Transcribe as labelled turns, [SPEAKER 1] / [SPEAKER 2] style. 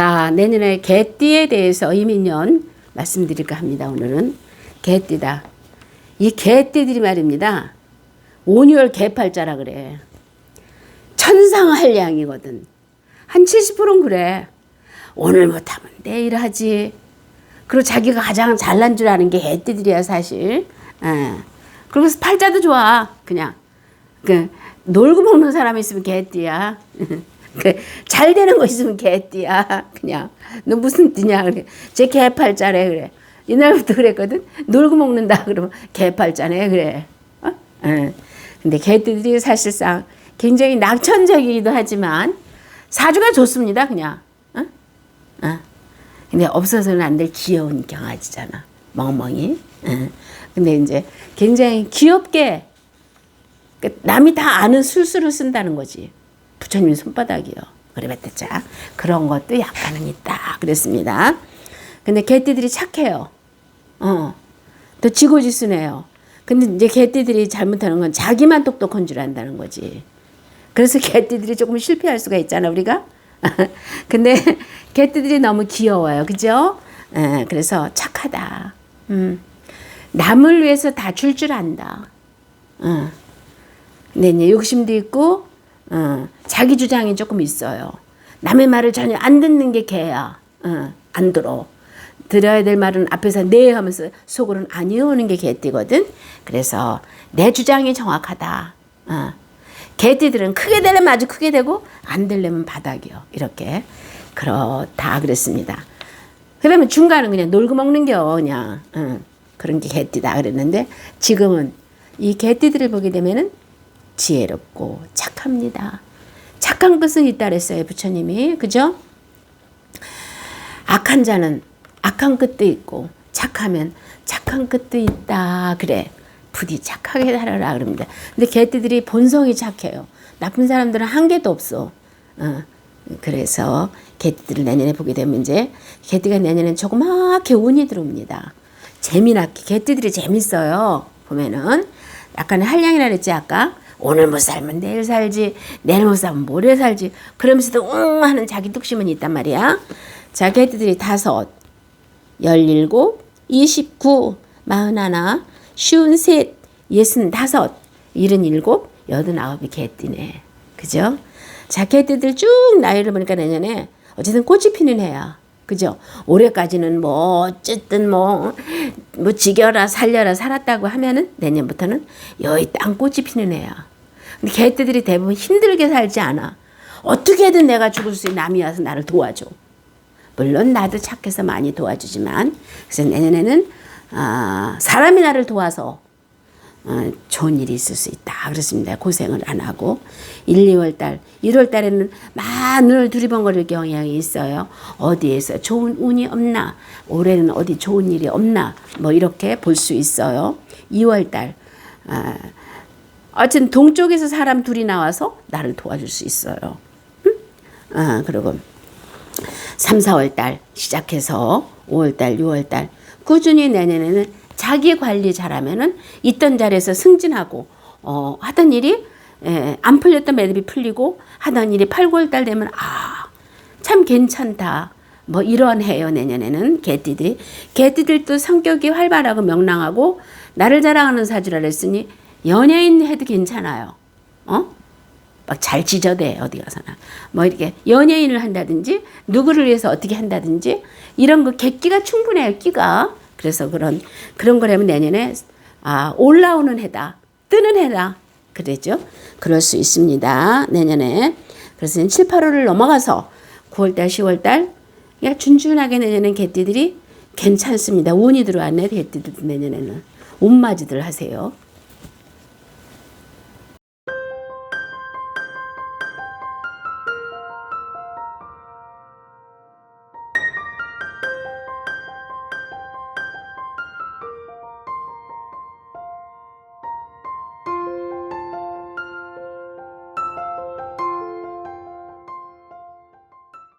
[SPEAKER 1] 자, 내년에 개띠에 대해서 이민년 말씀드릴까 합니다. 오늘은 개띠다. 이 개띠들이 말입니다. 온유월 개팔자라 그래. 천상한량이거든. 한 70%는 그래. 오늘 못하면 내일 하지. 그리고 자기가 가장 잘난 줄 아는 게 개띠들이야 사실. 예. 그리고 팔자도 좋아. 그냥. 그 놀고 먹는 사람 있으면 개띠야. 그잘 되는 거 있으면 개띠야. 그냥 너 무슨 띠냐 그래. 제 개팔자래 그래. 옛날부터 그랬거든. 놀고 먹는다 그러면 개팔자네 그래. 어? 예. 근데 개띠들이 사실상 굉장히 낙천적이기도 하지만 사주가 좋습니다. 그냥. 어? 어. 근데 없어서는 안 될 귀여운 강아지잖아. 멍멍이. 어. 근데 이제 굉장히 귀엽게 그 남이 다 아는 술수를 쓴다는 거지. 부처님 손바닥이요. 그래봤자 그런 것도 약간은 있다. 그랬습니다. 근데 개띠들이 착해요. 어. 또 지고지순해요. 근데 이제 개띠들이 잘못하는 건 자기만 똑똑한 줄 안다는 거지. 그래서 개띠들이 조금 실패할 수가 있잖아, 우리가. 근데 개띠들이 너무 귀여워요. 그죠? 예, 그래서 착하다. 음. 남을 위해서 다 줄 줄 안다. 어. 근데 이제 욕심도 있고, 어, 자기 주장이 조금 있어요. 남의 말을 전혀 안 듣는 게 개야. 어, 안 들어. 들어야 될 말은 앞에서 네 하면서 속으로는 아니요 하는 게 개띠거든. 그래서 내 주장이 정확하다. 어. 개띠들은 크게 되려면 아주 크게 되고 안 되려면 바닥이요. 이렇게 그렇다 그랬습니다. 그러면 중간은 그냥 놀고 먹는 겨 그냥 어. 그런 게 개띠다 그랬는데 지금은 이 개띠들을 보게 되면은 지혜롭고 착합니다. 착한 것은 있다 그랬어요 부처님이 그죠? 악한 자는 악한 끝도 있고 착하면 착한 끝도 있다 그래 부디 착하게 살아라 그럽니다. 근데 개띠들이 본성이 착해요. 나쁜 사람들은 한 개도 없어. 어. 그래서 개띠들을 내년에 보게 되면 이제 개띠가 내년엔 조그맣게 운이 들어옵니다. 재미나게 개띠들이 재밌어요. 보면은 약간 한량이라 그랬지 아까 오늘 못 살면 내일 살지 내일 못 살면 모레 살지 그러면서도 웅 하는 자기 뚝심은 있단 말이야. 자 개띠들이 다섯 열일곱, 이십구, 마흔하나, 쉰셋, 예순다섯, 일흔일곱, 여든아홉이 개띠네. 그죠? 자, 개띠들 쭉 나이를 보니까 내년에 어쨌든 꽃이 피는 해야. 그죠? 올해까지는 뭐 어쨌든 뭐, 뭐 지겨라 살려라 살았다고 하면은 내년부터는 여의 땅꽃이 피는 해야. 근데 개띠들이 대부분 힘들게 살지 않아. 어떻게든 내가 죽을 수 있는 남이 와서 나를 도와줘. 물론 나도 착해서 많이 도와주지만 그래서 내년에는 아, 사람이 나를 도와서 어, 좋은 일이 있을 수 있다. 그렇습니다. 고생을 안 하고 1, 2월 달, 1월 달에는 많은 두리번거릴 경향이 있어요. 어디에서 좋은 운이 없나? 올해는 어디 좋은 일이 없나? 뭐 이렇게 볼 수 있어요. 2월 달 아, 어쨌든 동쪽에서 사람 둘이 나와서 나를 도와줄 수 있어요. 응? 아, 그리고 3, 4월 달 시작해서 5월 달, 6월 달 꾸준히 내년에는 자기 관리 잘하면은 있던 자리에서 승진하고 어, 하던 일이 에, 안 풀렸던 매듭이 풀리고 하던 일이 8, 9월 달 되면 아, 참 괜찮다. 뭐 이런 해요 내년에는 개띠들이 개띠들도 성격이 활발하고 명랑하고 나를 자랑하는 사주라 그랬으니 연예인 해도 괜찮아요. 어? 막 잘 지저대 어디 가서나. 뭐 이렇게 연예인을 한다든지 누구를 위해서 어떻게 한다든지 이런 거 객기가 충분해요 끼가. 그래서 그런 그런 거라면 내년에 아 올라오는 해다 뜨는 해다. 그랬죠? 그럴 수 있습니다. 내년에. 그래서 7, 8월을 넘어가서 9월달 10월달 야 준준하게 내년엔 개띠들이 괜찮습니다. 운이 들어왔네 개띠들 내년에는. 운맞이들 하세요